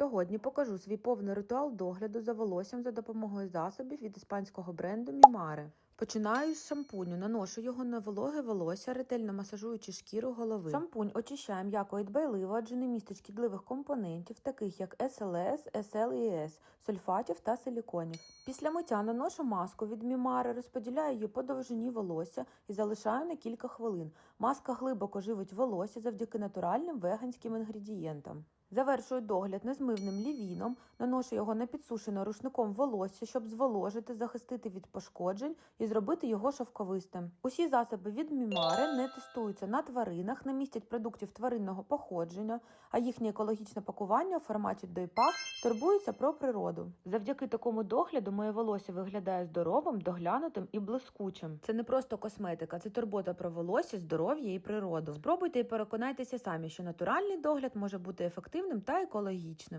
Сьогодні покажу свій повний ритуал догляду за волоссям за допомогою засобів від іспанського бренду Мімаре. Починаю з шампуню, наношу його на вологе волосся, ретельно масажуючи шкіру голови. Шампунь очищає м'яко і дбайливо, адже не містить шкідливих компонентів, таких як СЛС, СЛ і С, сульфатів та силіконів. Після миття наношу маску від Мімари, розподіляю її по довжині волосся і залишаю на кілька хвилин. Маска глибоко живить волосся завдяки натуральним веганським інгредієнтам. Завершую догляд незмивним лівіном, наношу його на підсушене рушником волосся, щоб зволожити, захистити від пошкоджень і зробити його шовковистим. Усі засоби від Мімари не тестуються на тваринах, не містять продуктів тваринного походження, а їхнє екологічне пакування у форматі дойпак турбується про природу. Завдяки такому догляду моє волосся виглядає здоровим, доглянутим і блискучим. Це не просто косметика, це турбота про волосся, здоров'я і природу. Спробуйте і переконайтеся самі, що натуральний догляд може бути ефективним та екологічним.